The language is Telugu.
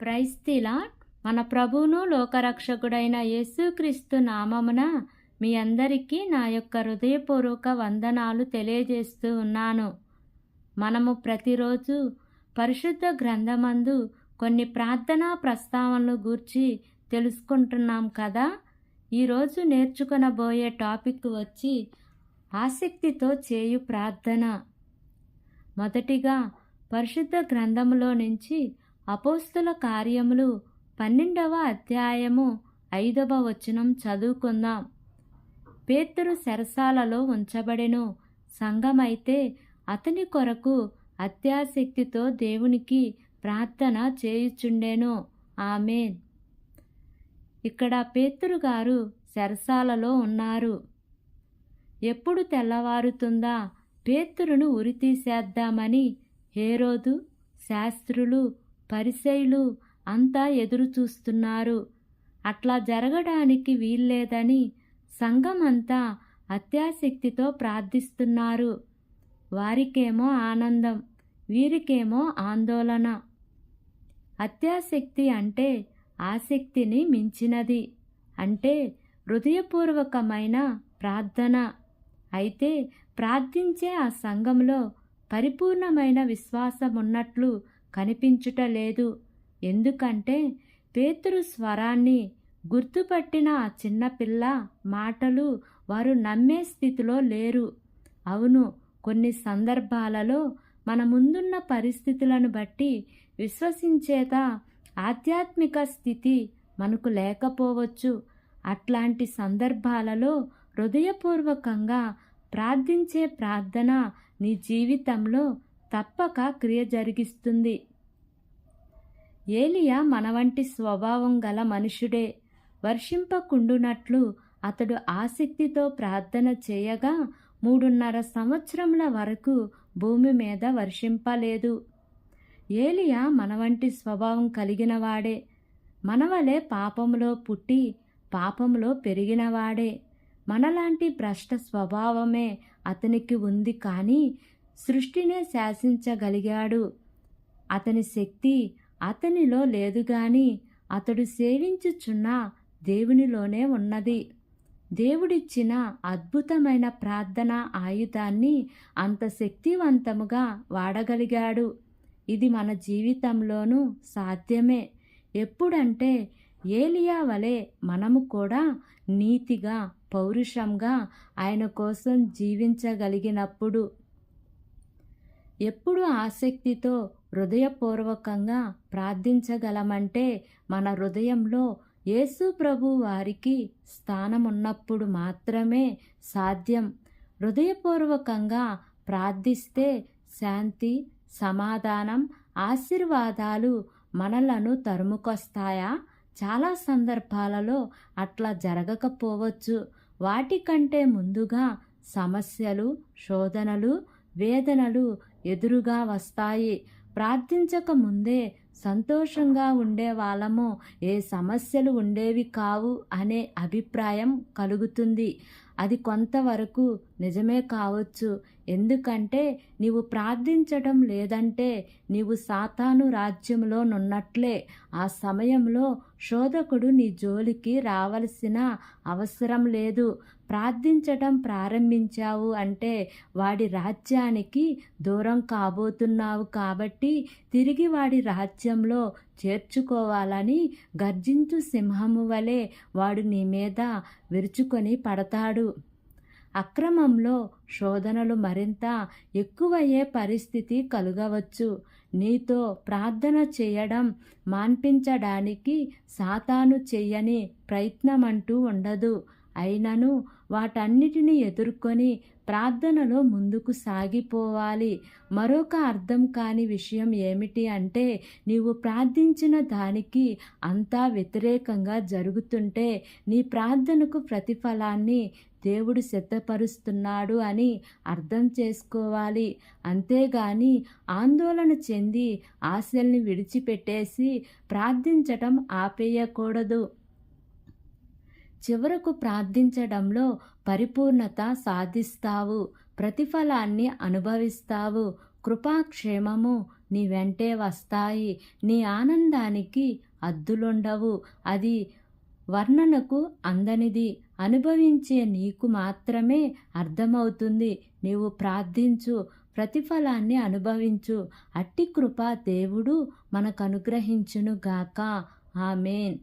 క్రైస్తిలా? మన ప్రభువును లోకరక్షకుడైన యేసుక్రీస్తు నామమున మీ అందరికీ నా యొక్క హృదయపూర్వక వందనాలు తెలియజేస్తూ ఉన్నాను. మనము ప్రతిరోజు పరిశుద్ధ గ్రంథమందు కొన్ని ప్రార్థనా ప్రస్తావనలు గూర్చి తెలుసుకుంటున్నాం కదా? ఈరోజు నేర్చుకునబోయే టాపిక్ వచ్చి ఆసక్తితో చేయు ప్రార్థన. మొదటిగా పరిశుద్ధ గ్రంథములో నుంచి అపోస్తుల కార్యములు పన్నెండవ అధ్యాయము ఐదవ వచనం చదువుకుందాం. పేతురు శరసాలలో ఉంచబడెను. సంఘమైతే అతని కొరకు అత్యాసక్తితో దేవునికి ప్రార్థన చేయుచుండెను. ఆమెన్. ఇక్కడ పేతురు గారు శరసాలలో ఉన్నారు. ఎప్పుడు తెల్లవారుతుందా? పేతురును ఉరితీసేద్దామని హేరోదు శాస్త్రులు పరిసైలు అంతా ఎదురు చూస్తున్నారు అట్లా జరగడానికి వీల్లేదని సంఘమంతా అత్యాశక్తితో ప్రార్థిస్తున్నారు. వారికేమో ఆనందం వీరికేమో ఆందోళన. అత్యాసక్తి అంటే ఆసక్తిని మించినది అంటే హృదయపూర్వకమైన ప్రార్థన. అయితే ప్రార్థించే ఆ సంఘంలో పరిపూర్ణమైన విశ్వాసం కనిపించుట లేదు. ఎందుకంటే పేతురు స్వరాన్ని గుర్తుపట్టిన ఆ చిన్నపిల్ల మాటలు వారు నమ్మే స్థితిలో లేరు. అవును కొన్ని సందర్భాలలో మన ముందున్న పరిస్థితులను బట్టి విశ్వసించేత ఆధ్యాత్మిక స్థితి మనకు లేకపోవచ్చు. అట్లాంటి సందర్భాలలో హృదయపూర్వకంగా ప్రార్థించే ప్రార్థన నీ జీవితంలో తప్పక క్రియ జరిగిస్తుంది. ఏలియా మన వంటి స్వభావం గల మనుషుడే వర్షింపకుండునట్లు అతడు ఆసక్తితో ప్రార్థన చేయగా మూడున్నర సంవత్సరముల వరకు భూమి మీద వర్షింపలేదు. ఏలియా మన వంటి స్వభావం కలిగినవాడే. మనవలే పాపములో పుట్టి పాపములో పెరిగినవాడే. మనలాంటి భ్రష్ట స్వభావమే అతనికి ఉంది కానీ సృష్టినే శాసించగలిగాడు. అతని శక్తి అతనిలో లేదు గాని అతడు సేవించుచున్న దేవునిలోనే ఉన్నది. దేవుడిచ్చిన అద్భుతమైన ప్రార్థన ఆయుధాన్ని అంత శక్తివంతముగా వాడగలిగాడు. ఇది మన జీవితంలోనూ సాధ్యమే. ఎప్పుడంటే ఏలియా వలె మనము కూడా నీతిగా పౌరుషంగా ఆయన కోసం జీవించగలిగినప్పుడు. ఎప్పుడు ఆసక్తితో హృదయపూర్వకంగా ప్రార్థించగలమంటే మన హృదయంలో యేసు ప్రభు వారికి స్థానమున్నప్పుడు మాత్రమే సాధ్యం. హృదయపూర్వకంగా ప్రార్థిస్తే శాంతి సమాధానం ఆశీర్వాదాలు మనలను తరుముకొస్తాయా? చాలా సందర్భాలలో అట్లా జరగకపోవచ్చు. వాటికంటే ముందుగా సమస్యలు శోధనలు వేదనలు ఎదురుగా వస్తాయి. ప్రార్థించక ముందే సంతోషంగా ఉండే వాళ్ళము ఏ సమస్యలు ఉండేవి కావు అనే అభిప్రాయం కలుగుతుంది. అది కొంతవరకు నిజమే కావచ్చు. ఎందుకంటే నీవు ప్రార్థించటం లేదంటే నీవు సాతాను రాజ్యంలో నున్నట్లే. ఆ సమయంలో శోధకుడు నీ జోలికి రావలసిన అవసరం లేదు. ప్రార్థించటం ప్రారంభించావు అంటే వాడి రాజ్యానికి దూరం కాబోతున్నావు కాబట్టి తిరిగి వాడి రాజ్యంలో చేర్చుకోవాలని గర్జించు సింహము వలె వాడు నీ మీద విరుచుకొని పడతాడు. అక్రమంలో శోధనలు మరింత ఎక్కువయ్యే పరిస్థితి కలుగవచ్చు. నీతో ప్రార్థన చేయడం మాన్పించడానికి సాతాను చెయ్యని ప్రయత్నమంటూ ఉండదు. అయినను వాటన్నిటిని ఎదుర్కొని ప్రార్థనలో ముందుకు సాగిపోవాలి. మరొక అర్థం కాని విషయం ఏమిటి అంటే నీవు ప్రార్థించిన దానికి అంతా వ్యతిరేకంగా జరుగుతుంటే నీ ప్రార్థనకు ప్రతిఫలాన్ని దేవుడు సిద్ధపరుస్తున్నాడు అని అర్థం చేసుకోవాలి. అంతేగాని ఆందోళన చెంది ఆశల్ని విడిచిపెట్టేసి ప్రార్థించటం ఆపేయకూడదు. చివరకు ప్రార్థించడంలో పరిపూర్ణత సాధిస్తావు ప్రతిఫలాన్ని అనుభవిస్తావు. కృపాక్షేమము నీ వెంటే వస్తాయి. నీ ఆనందానికి అద్దులుండవు. అది వర్ణనకు అందనిది. అనుభవించే నీకు మాత్రమే అర్థమవుతుంది. నీవు ప్రార్థించు ప్రతిఫలాన్ని అనుభవించు. అట్టి కృప దేవుడు మనకు అనుగ్రహించును గాక ఆమెన్.